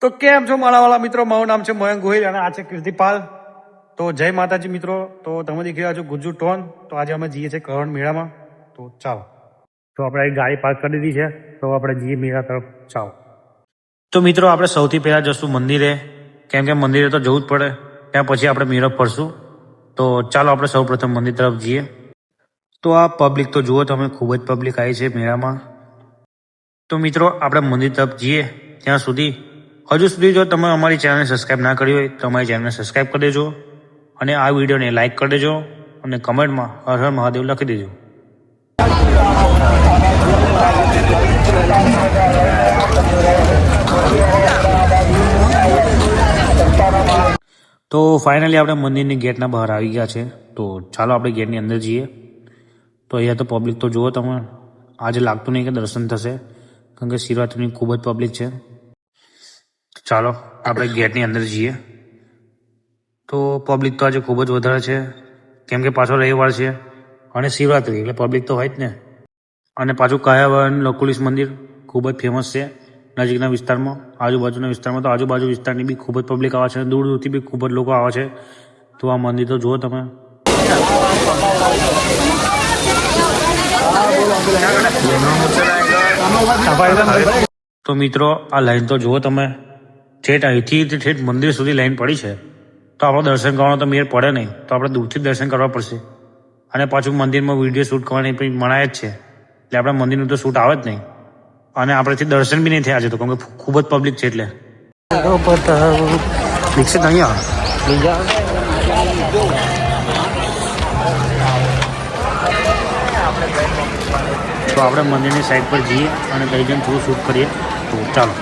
તો કેમ છો મારા વાળા મિત્રો? મારું નામ છે મયંક ગોહિલ અને આ છે કીર્તિપાલ. તો જય માતાજી મિત્રો. તો તમે દેખી રહ્યા છો ગુજ્જુ ટોન. તો આજે અમે જઈએ છીએ કરણ મેળામાં. તો ચાલો. તો આપણે અહીં ગાડી પાર્ક કરી દીધી છે. તો આપણે જઈએ મેળા તરફ. ચાલો. તો મિત્રો, આપણે સૌથી પહેલાં જશું મંદિરે. કેમ કે મંદિરે તો જવું જ પડે. ત્યાં પછી આપણે મેળો ફરશું. તો ચાલો આપણે સૌ પ્રથમ મંદિર તરફ જઈએ. તો આ પબ્લિક તો જુઓ તમે, ખૂબ જ પબ્લિક આવી છે મેળામાં. તો મિત્રો, આપણે મંદિર તરફ જઈએ. ત્યાં સુધી હજુ સુધી જો તમે અમારી ચેનલને સબસ્ક્રાઈબ ના કરી હોય તો અમારી ચેનલને સબસ્ક્રાઈબ કરી દેજો અને આ વિડીયોને લાઇક કરી દેજો અને કમેન્ટમાં હર હર મહાદેવ લખી દેજો. તો ફાઇનલી આપણે મંદિરની ગેટના બહાર આવી ગયા છે. તો ચાલો આપણે ગેટની અંદર જઈએ. તો અહીંયા તો પબ્લિક તો જુઓ તમે. આજે લાગતું નહીં કે દર્શન થશે. કારણ કે શિવરાત્રિની ખૂબ જ પબ્લિક છે. ચાલો, આપણે ગેટની અંદર જઈએ. તો પબ્લિક તો આજે ખૂબ જ વધારે છે. કેમ કે પાછો રવિવાર છે અને શિવરાત્રિ, એટલે પબ્લિક તો હોય જ ને. અને પાછું કાયાવન લકુલીશ મંદિર ખૂબ જ ફેમસ છે નજીકના વિસ્તારમાં. આજુબાજુના વિસ્તારમાં તો આજુબાજુ વિસ્તારની બી ખૂબ જ પબ્લિક આવે છે. દૂર દૂરથી બી ખૂબ જ લોકો આવે છે. તો આ મંદિર તો જુઓ તમે. તો મિત્રો, આ લાઈન તો જુઓ તમે. ઠેઠ અહીંથી ઠેઠ મંદિર સુધી લાઈન પડી છે, તો આપણે દર્શન કરવાનો તો મેળ પડે નહીં, તો આપણે દૂરથી દર્શન કરવા પડશે. અને પાછું મંદિરમાં વીડિયો શૂટ કરવાની પણ મનાય જ છે. એટલે આપણે મંદિરનું તો શૂટ આવે જ નહીં. અને આપણેથી દર્શન બી નહીં થયા છે તો કેમ કે ખૂબ જ પબ્લિક છે એટલે. દીક્ષિત અહીંયા. તો આપણે મંદિરની સાઈડ પર જઈએ અને કઈ જણ થોડું શૂટ કરીએ. તો ચાલો.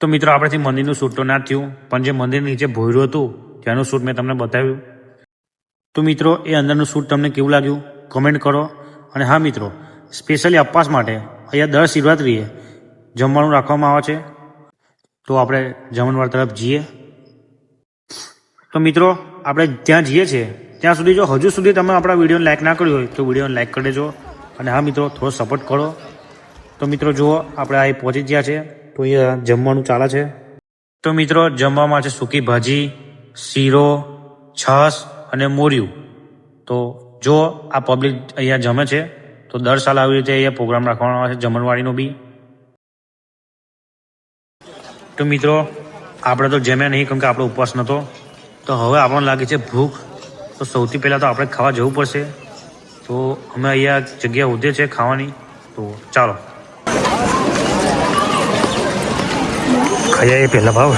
તો મિત્રો, આપણેથી મંદિરનું શૂટ તો ના થયું, પણ જે મંદિર નીચે ભોયરું હતું, ત્યાંનું શૂટ મેં તમને બતાવ્યું. તો મિત્રો, એ અંદરનું શૂટ તમને કેવું લાગ્યું? કમેન્ટ કરો. અને હા મિત્રો સ્પેશિયલી અપવાસ માટે અહીંયા દર શિવરાત્રિએ જમવાનું રાખવામાં આવે છે. તો આપણે જમણવાર તરફ જઈએ. તો મિત્રો, આપણે ત્યાં જઈએ છીએ. ત્યાં સુધી જો હજુ સુધી તમે આપણા વિડીયોને લાઈક ના કર્યો હોય, તો વિડીયોને લાઈક કરી દેજો. અને હા મિત્રો, થોડો સપોર્ટ કરો. તો મિત્રો, જુઓ, આપણે અહીં પહોંચી ગયા છે તો અહીંયા જમવાનું ચાલે છે? તો મિત્રો, જમવામાં છે સૂકી ભાજી, શીરો, છાશ અને મોરિયું. તો જો આ પબ્લિક અહીંયા જમે છે, તો દર સાલ આવી રીતે અહીંયા પ્રોગ્રામ રાખવાનો આવે છે, જમણવાડીનો બી. તો મિત્રો, આપણે તો જમ્યા નહીં કેમ કે આપણો ઉપવાસ નહોતો તો હવે આપણને લાગે છે ભૂખ. તો સૌથી પહેલાં તો આપણે ખાવા જવું પડશે. તો અમે અહીંયા જગ્યા ઉધે છે ખાવાની. તો ચાલો. ખાઈએ એ પહેલાં ભાવ.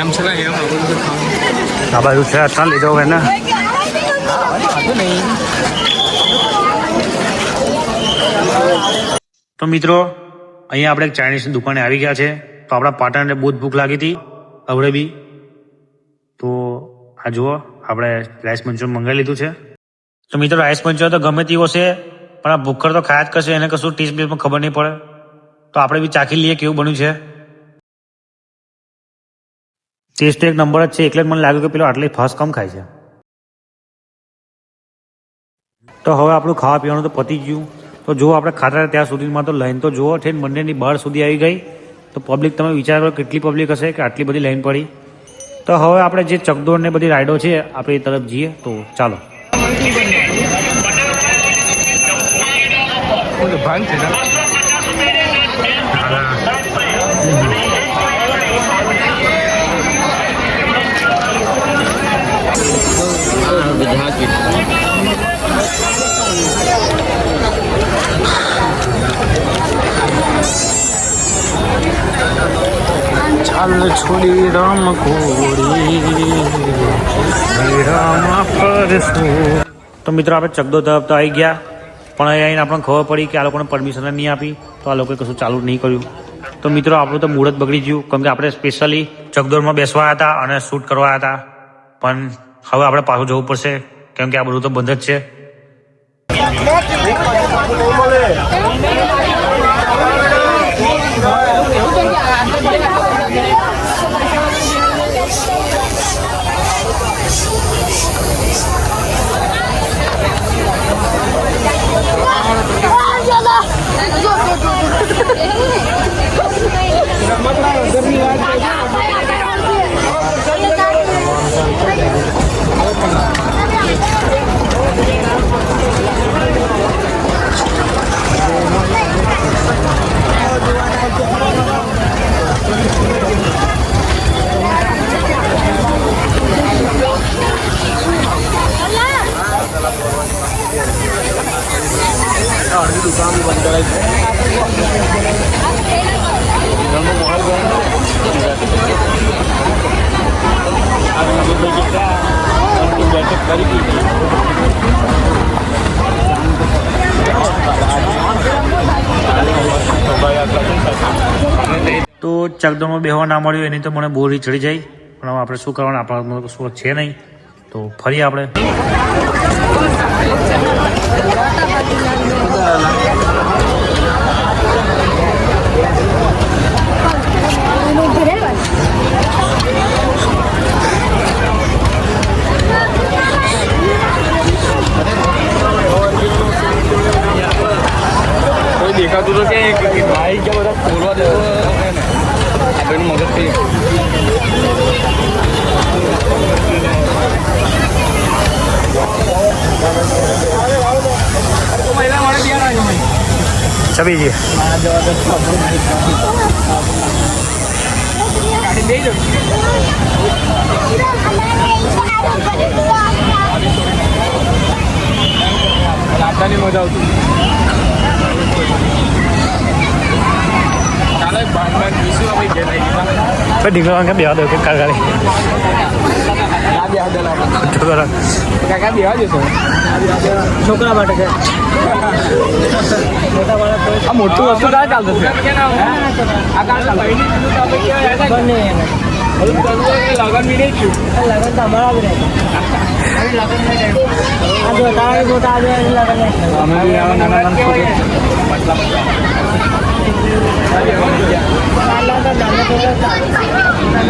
એમ છે ને એમ. આ બાજુ છે ચાલ જાઓ એને. તો મિત્રો અહીંયા આપણે એક ચાઇનીઝની દુકાને આવી ગયા છે. તો આપણા પાટણને બહુ જ ભૂખ લાગી હતી હવે બી તો આ જુઓ. આપણે રાઈસ મંચુરિયન મંગાવી લીધું છે. તો મિત્રો, રાઈસ મંચુરિયન તો ગમે તેવો છે, પણ આ ભૂખર તો ખાયા જ કરશે એને કશું ટેસ્ટ બેસ્ટમાં ખબર નહીં પડે. તો આપણે બી ચાખી લઈએ, કેવું બન્યું છે. ટેસ્ટ એક નંબર જ છે, એટલે જ મને લાગ્યું કે પેલો આટલી ફાસ્ટ કમ ખાય છે. તો હવે આપણું ખાવા પીવાનું તો પતી ગયું. તો જો આપણે ખાતા ત્યાં સુધીમાં તો લાઈન તો જુઓ છે બંનેની બહાર સુધી આવી ગઈ. તો પબ્લિક તમે વિચારો કેટલી પબ્લિક હશે કે આટલી બધી લાઈન પડી. તો હવે આપણે જે ચકદોડ ને બધી રાઈડો છે આપણી તરફ જઈએ તો ચાલો બધું છે ચાલ છોડી રામ તો મિત્રો, આપણે ચગદો તરફ તો આવી ગયા. પણ અહીં આપણને ખબર પડી કે આ લોકોને પરમિશન નહીં આપી. તો આ લોકોએ કશું ચાલુ નહીં કર્યું. તો મિત્રો, આપણું તો જ બગડી ગયું. કેમ કે આપણે સ્પેશિયલી ચગદોરમાં બેસવા હતા અને શૂટ કરવા હતા. પણ હવે આપણે પાછું જવું પડશે. કેમ કે આ બધું તો બંધ જ છે. તો ચકદોરમાં બેહવા ના મળ્યું, એની તો મને બોરી ચડી જાય. પણ આપણે શું કરવાનું? આપણા છે નહીં. તો ફરી આપણે કોઈ દેખાતું તો કે કે ગયા બધા બોલવા દેવો હે ને આપણે મગજથી છબી જી લાડવાની મજા આવતી કાલે બાંધવા જોઈશું આપણે ઘેર આવી ગયા તો ઢીંગલો અંગે બેવા દો કે કાગાળી આ બે હાથ લાવો છોકરા કાકા બેવા જશો છોકરા માટે છે આ મોટું વસ્તુ ક્યાં ચાલતું છે આ કાં ચાલતું બંને એને બધું કરવું હોય કે લગન બી નહીં થયું લગન તો અમારા બી રહેતા આ જો આજે લગન નહીં થયું. અમે બી આવા નાના નાના છોકરા આટલા તો નાના છોકરા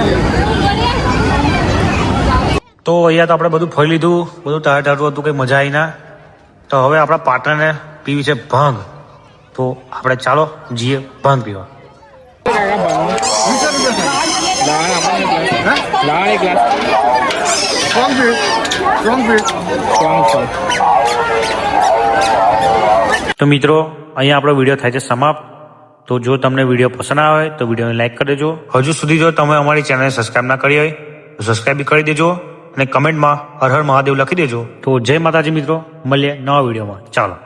તો અહીંયા તો આપણે બધું ફરી લીધું, બધું ટાર ટાટું હતું, કંઈ મજા આવી ના. તો હવે આપણા પાર્ટનરને પીવી છે ભાંગ. તો આપણે ચાલો જઈએ ભાંગ પીવા. તો મિત્રો, અહીંયા આપણો વીડિયો થાય છે સમાપ્ત. તો જો તમને વીડિયો પસંદ આવે, તો વિડીયોને લાઈક કરી દેજો. હજુ સુધી જો તમે અમારી ચેનલને સબસ્ક્રાઈબ ના કરી હોય, તો સબસ્ક્રાઈબ કરી દેજો. અને કમેન્ટમાં હર હર મહાદેવ લખી દેજો. તો જય માતાજી મિત્રો, મળીએ નવા વિડીયોમાં. ચાલો.